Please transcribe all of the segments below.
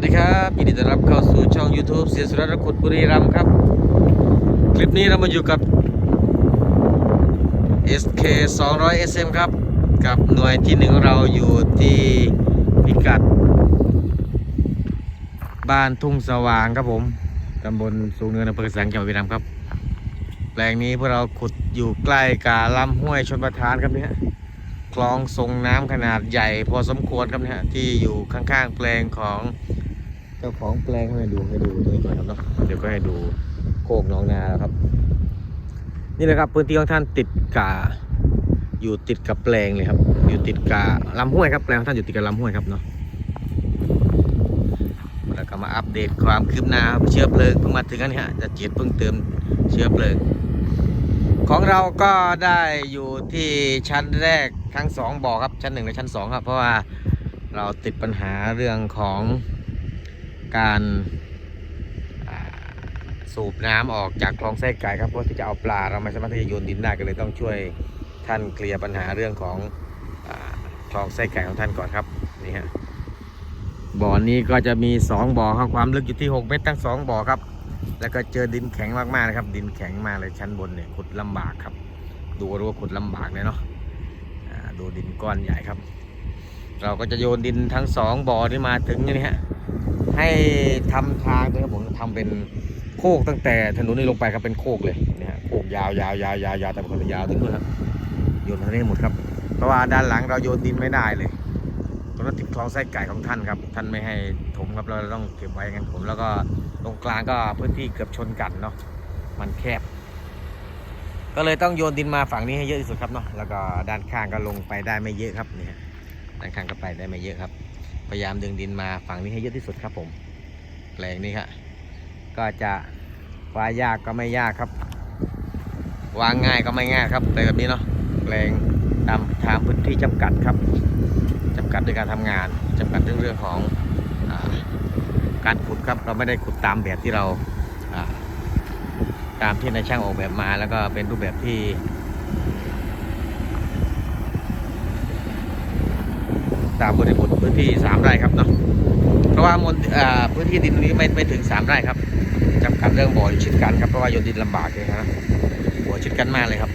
วัสดีครับยินดีต้อนรับเข้าสู่ช่อง YouTube เสียสุรรขุดบุรีรัมย์ครับ คลิปนี้เรามาอยู่กับ SK 200 SM ครับ กับหน่วยที่หนึ่งเราอยู่ที่พิกัด บ้านทุ่งสว่างครับผมตำบลสูงเนินอำเภอแสงจังหวัดบุรีรัมย์ครับ แปลงนี้พวกเราขุดอยู่ใกล้กับลำห้วยชนประทานครับเนี่ยคลองทรงน้ำขนาดใหญ่พอสมควรครับเนี่ยที่อยู่ข้างๆแปลงของ เจ้าของแปลงให้ดูให้ดูตรงนี้ก่อนครับเนาะเดี๋ยวก็ให้ดูโคกหน้องนาแล้วครับ นี่แหละครับพื้นที่ของท่านติดกับอยู่ติดกับแปลงเลยครับ อยู่ติดกับลำห้วยครับแปลงของท่านอยู่ติดกับลำห้วยครับเนาะแล้วก็มาอัปเดตความคืบหน้าเชื้อเพลิงเพิ่งมาถึงกันนี่ฮะจะเจียดเพิ่งเติมเชื้อเพลิงของเราก็ได้อยู่ที่ชั้นแรกทั้งสองบ่อครับชั้นหนึ่งและชั้นสองครับ เพราะว่าเราติดปัญหาเรื่องของ การสูบน้ำออกจากคลองไส้ไก่ครับเพราะที่จะเอาปลาเราไม่สามารถที่จะโยนดินได้ก็เลยต้องช่วยท่านเคลียร์ปัญหาเรื่องของอคลองไส้ไก่ของท่านก่อนครับนี่ฮะบ่อนี้ก็จะมีสองบ่อครับความลึกอยู่ที่ 6 เมตรทั้งสองบ่อครับ แล้วก็เจอดินแข็งมากๆนะครับ ดินแข็งมากเลยชั้นบนเนี่ยขุดลำบากครับ ดูรู้ว่าขุดลำบากเลยเนาะดูดินก้อนใหญ่ครับ เราก็จะโยนดินทั้งสองบ่อที่มาถึงนี่ฮะ ให้ทำทางด้วยครับผมทำเป็นโคกตั้งแต่ถนนนี้ลงไปครับเป็นโคกเลยเนี่ยฮะโคกยาวยาวยาวยาวยาวแต่คนละยาวถึงนู่นครับโยนทางนี้หมดครับ เพราะว่าด้านหลังเราโยนดินไม่ได้เลยตรงนั้นติดคลองไส้ไก่ของท่านครับ ท่านไม่ให้ถมครับเราต้องเก็บไว้งั้นผมแล้วก็ตรงกลางก็พื้นที่เกือบชนกันเนาะมันแคบ ก็เลยต้องโยนดินมาฝั่งนี้ให้เยอะที่สุดครับเนาะแล้วก็ด้านข้างก็ลงไปได้ไม่เยอะครับเนี่ยด้านข้างก็ไปได้ไม่เยอะครับ พยายามดึงดินมาฝั่งนี้ให้เยอะที่สุดครับผมแปลงนี้ครับก็จะวายากก็ไม่ยากครับวางง่ายก็ไม่ง่ายครับแปลงแบบนี้เนาะแปลงตามทางพื้นที่จำกัดครับจำกัดด้วยการทำงานจำกัดเรื่องเรื่องของอการขุดครับเราไม่ได้ขุดตามแบบที่เราตามที่นายช่างออกแบบมา แล้วก็เป็นรูปแบบที่ ตามบริบทพื้นที่สามไร่ครับเนาะเพราะว่ามนอ่าพื้นที่ดินตรงนี้ไม่ไม่ถึงสามไร่ครับจำกัดเรื่องบ่ออยู่ชิดกันครับเพราะว่าโยนดินลำบากเลยครับบ่อชิดกันมากเลยครับ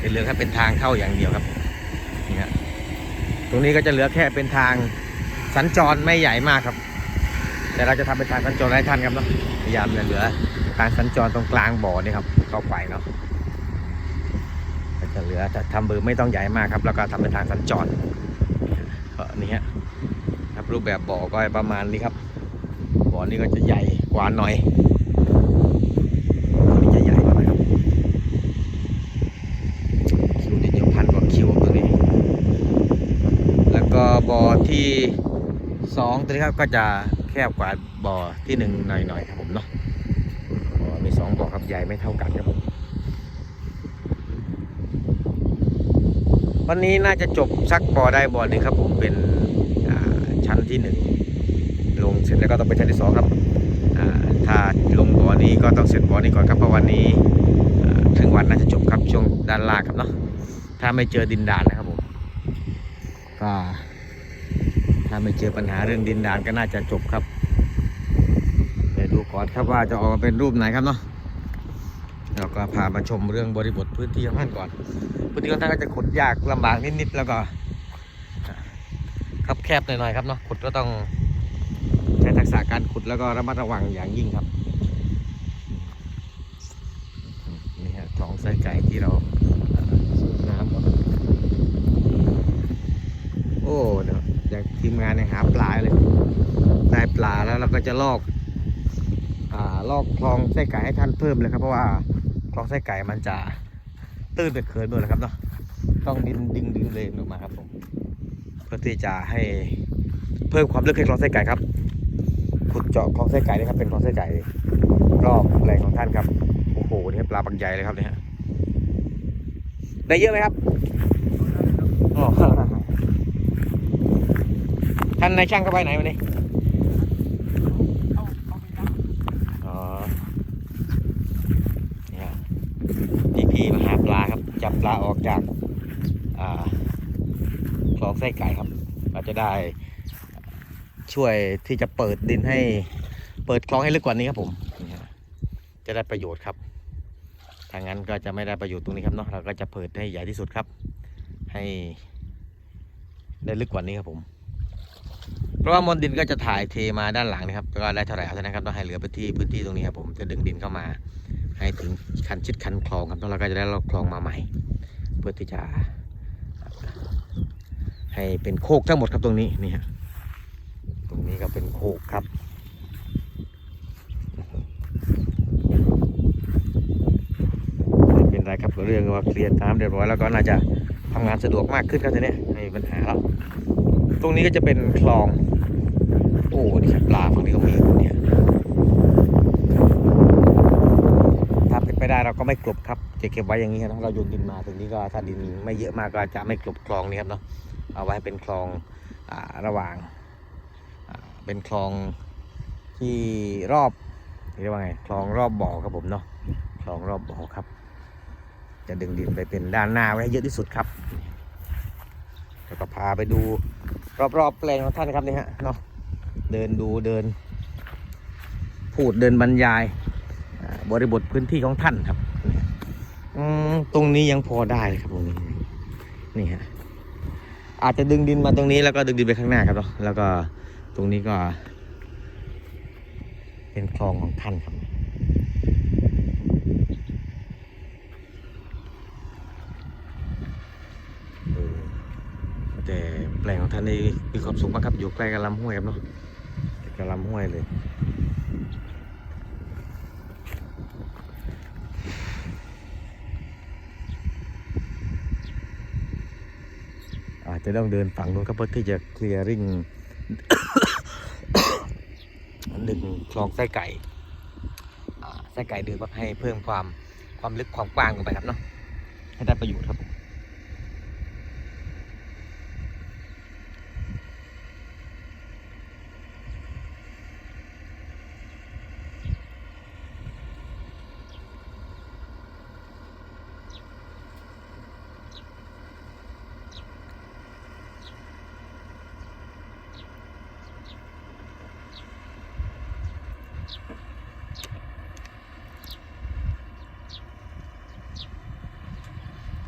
เป็นเหลือแค่เป็นทางเข้าอย่างเดียวครับนี่ฮะตรงนี้ก็จะเหลือแค่เป็นทางสัญจรไม่ใหญ่มากครับ แต่เราจะทำเป็นทางสัญจรให้ท่านครับเนาะพยายามจะเหลือการสัญจรตรงกลางบ่อนี่ครับเข้าไปเนาะจะเหลือจะทำเบอร์ไม่ต้องใหญ่มากครับ แล้วก็ทำเป็นทางสัญจร ก็นี่ฮะครับรูปแบบบ่อก็ประมาณนี้ครับบ่อนี้ก็จะใหญ่กว่าหน่อยบ่อนี้จะใหญ่กว่าหน่อยครับคิวดินอยู่พันกว่าคิวตรงนี้ แล้วก็บ่อที่สองตัวนี้ครับก็จะแคบกว่าบ่อที่หนึ่งหน่อยๆครับผมเนาะบ่อมีสองบ่อครับใหญ่ไม่เท่ากันครับผม วันนี้น่าจะจบสักบ่อได้บ่อหนึ่งครับผมเป็นชั้นที่หนึ่งลงเสร็จแล้วก็ต้องไปชั้นที่สองครับถ้าลงบ่อนี้ก็ต้องเสร็จบ่อนี้ก่อนครับเพราะวันนี้ถึงวันน่าจะจบครับช่วงด้านล่างครับเนาะถ้าไม่เจอดินดานนะครับผมก็ถ้าไม่เจอปัญหาเรื่องดินดานก็น่าจะจบครับเดี๋ยวดูก่อนครับว่าจะออกมาเป็นรูปไหนครับเนาะ เราก็พามาชมเรื่องบริบทพื้นที่ของท่านก่อน พื้นที่ของท่านก็จะขุดยากลำบากนิดๆแล้วก็ครับแคบหน่อยๆครับเนาะขุดก็ต้องใช้ทักษะการขุดแล้วก็ระมัดระวังอย่างยิ่งครับนี่ฮะท้องไส้ไก่ที่เราเอ่อสูบน้ำโอ้เดี๋ยวจากทีมงานเนี่ยหาปลาเลยได้ปลาแล้วเราก็จะลอกอ่าลอกคลองไส้ไก่ให้ท่านเพิ่มเลยครับเพราะว่า คลองไส้ไก่มันจะตื้นไปเขินหมดเลยครับเนาะต้องดินดึงดึงเลนออกมาครับผมเพื่อที่จะให้เพิ่มความลึกให้คลองไส้ไก่ครับขุดเจาะคลองไส้ไก่นี่ครับเป็นคลองไส้ไก่รอบแหล่งของท่านครับโอ้โหนี่ปลาบางใหญ่เลยครับเนี่ยได้เยอะไหมครับอ๋อท่านนายช่างก็ไปไหนมาเนี่ยอ๋อเนี่ยพี่พี่มาหาปลาครับ จับปลาออกจากคลองไส้ไก่ครับ เราจะได้ช่วยที่จะเปิดดินให้เปิดคลองให้ลึกกว่านี้ครับผม จะได้ประโยชน์ครับถ้างั้นก็จะไม่ได้ประโยชน์ตรงนี้ครับเนาะเราก็จะเปิดให้ใหญ่ที่สุดครับ ให้ได้ลึกกว่านี้ครับผมเพราะว่ามวลดินก็จะถ่ายเทมาด้านหลังนะครับก็ได้เท่าไหร่เอาเท่านั้นครับต้องให้เหลือไปที่พื้นที่ตรงนี้ครับผมจะดึงดินเข้ามา ให้ถึงคันชิดคันคลองครับแล้วเราก็จะได้ลอกคลองมาใหม่ เพื่อที่จะ ให้เป็นโคกทั้งหมดครับตรงนี้นี่ฮะตรงนี้ก็เป็นโคกครับเป็นไรครับเรื่องว่าเคลียร์ตามเรียบร้อยแล้วก็น่าจะทำงานสะดวกมากขึ้นครับทีนี้ไม่มีปัญหาแล้วตรงนี้ก็จะเป็นคลอง โอ้นี่ครับปลาฝั่งนี้ก็มีเนี่ย ไปได้เราก็ไม่กลบครับจะเก็บไว้อย่างนี้ครับเราโยนดินมาตรงนี้ก็ถ้าดินไม่เยอะมากก็จะไม่กลบคลองนี้ครับเนาะเอาไว้เป็นคลองอ่าระหว่างเป็นคลองที่รอบเรียกว่าไงคลองรอบบ่อครับผมเนาะคลองรอบบ่อครับ จะดึงดินไปเป็นด้านหน้าไว้เยอะที่สุดครับแล้วก็พาไปดูรอบๆแปลงของท่านครับนี่ฮะเนาะเดินดูเดิน พูดเดินบรรยาย บริบทพื้นที่ของท่านครับอตรงนี้ยังพอได้เลยครับตรงนี้นี่ฮะอาจจะดึงดินมาตรงนี้แล้วก็ดึงดินไปข้างหน้าครับเนาะแล้วก็ตรงนี้ก็ เป็นคลองของท่านครับแต่แปลงของท่านนี่มีความสุขมากครับอยู่ใกล้กับลำห้วยครับเนาะใกล้กับลำห้วยเลย จะต้องเดินฝั่งนู้นครับเพื่อที่จะเคลียร์ริ่งหนึ่งคลองไส้ไก่ไส้ไก่เดินมาให้เพิ่มความความลึกความกว้างลงไปครับเนาะให้ได้ประโยชน์ครับ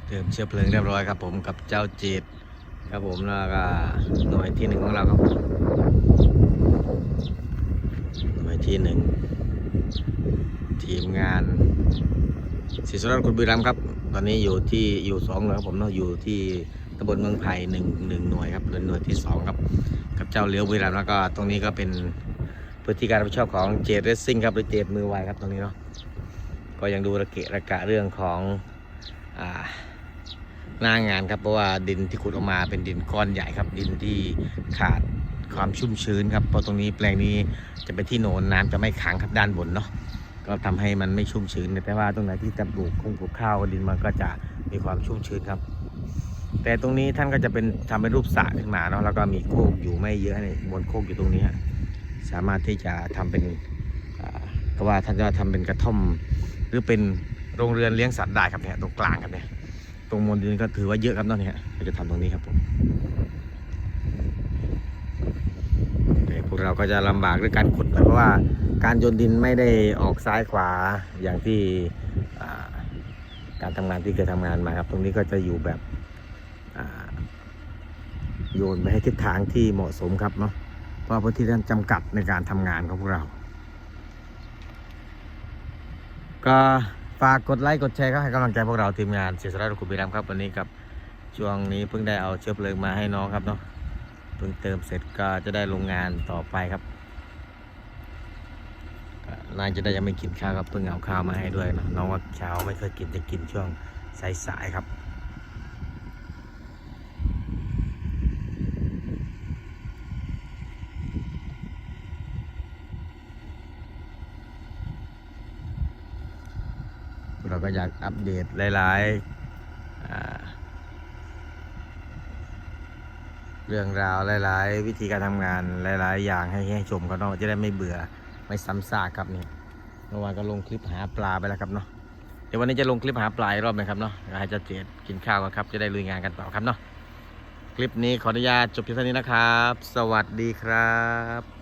เติมเชื้อเพลิงเรียบร้อยครับผมกับเจ้าเจดครับผมแล้วก็หน่วยที่หนึ่งของเราครับหน่วยที่หนึ่งทีมงานศรีสุรัตน์คุณบุรีรัมย์ครับ ตอนนี้อยู่ที่อยู่สองหน่วยครับผมเนาะอยู่ที่ตำบลเมืองไผ่หนึ่งหนึ่งหน่วยครับเป็นหน่วยที่สองครับ กับเจ้าเลี้ยวบุรีรัมย์แล้วก็ตรงนี้ก็เป็น พื้นที่การรับผิดชอบของเจดเรสซิ่งครับหรือเจดมือไวครับตรงนี้เนาะก็ยังดูระเกะระกะเรื่องของอ่าหน้างานครับเพราะว่าดินที่ขุดออกมาเป็นดินก้อนใหญ่ครับดินที่ขาดความชุ่มชื้นครับเพราะตรงนี้แปลงนี้จะเป็นที่โหนนน้ำจะไม่ขังครับด้านบนเนาะก็ทำให้มันไม่ชุ่มชื้นแต่ว่าตรงไหนที่จะปลูกคงปลูกข้าวดินมันก็จะมีความชุ่มชื้นครับ แต่ตรงนี้ท่านก็จะเป็นทำเป็นรูปสระขึ้นมาเนาะแล้วก็มีโคกอยู่ไม่เยอะเนี่ยบนโคกอยู่ตรงนี้ฮะ สามารถที่จะทำเป็นอ่าก็ว่าท่านจะทำเป็นกระท่อม หรือเป็นโรงเรือนเลี้ยงสัตว์ได้ครับเนี่ยตรงกลางครับเนี่ยตรงมนดินก็ถือว่าเยอะครับตอนนี้เราจะทำตรงนี้ครับผมพวกเราก็จะลำบากด้วยการขุดหน่อยเพราะว่าการโยนดินไม่ได้ออกซ้ายขวาอย่างที่การทำงานที่เคยทำงานมาครับ ตรงนี้ก็จะอยู่แบบโยนไปให้ทิศทางที่เหมาะสมครับเนาะ เพราะพื้นที่นั้นจำกัดในการทำงานของพวกเรา ก็ฝากกดไลค์ กดแชร์ก็ให้กำลังใจพวกเราทีมงานเสียสละรุกุบิรัมครับวันนี้กับช่วงนี้เพิ่งได้เอาเชื้อเพลิงมาให้น้องครับเนาะเพิ่งเติมเสร็จก็จะได้ลงงานต่อไปครับน่าจะได้ยังไม่กินข้าวครับเพิ่งเอาข้าวมาให้ด้วยเนาะน้องว่าเช้าไม่เคยกินจะกินช่วงสายๆครับ ก็อยากอัปเดตหลายๆเรื่องราวหลาย ๆ วิธีการทำงานหลาย ๆ อย่างให้ให้ชมก็ต้องจะได้ไม่เบื่อไม่ซ้ำซากครับนี่เมื่อวานก็ลงคลิปหาปลาไปแล้วครับเนาะเดี๋ยววันนี้จะลงคลิปหาปลารอบหนึงครับเนาะให้จะเจดกินข้าวกันครับ จะได้ลุยงานกันต่อครับเนาะคลิปนี้ขออนุญาตจบเพียงเท่านี้นะครับ สวัสดีครับ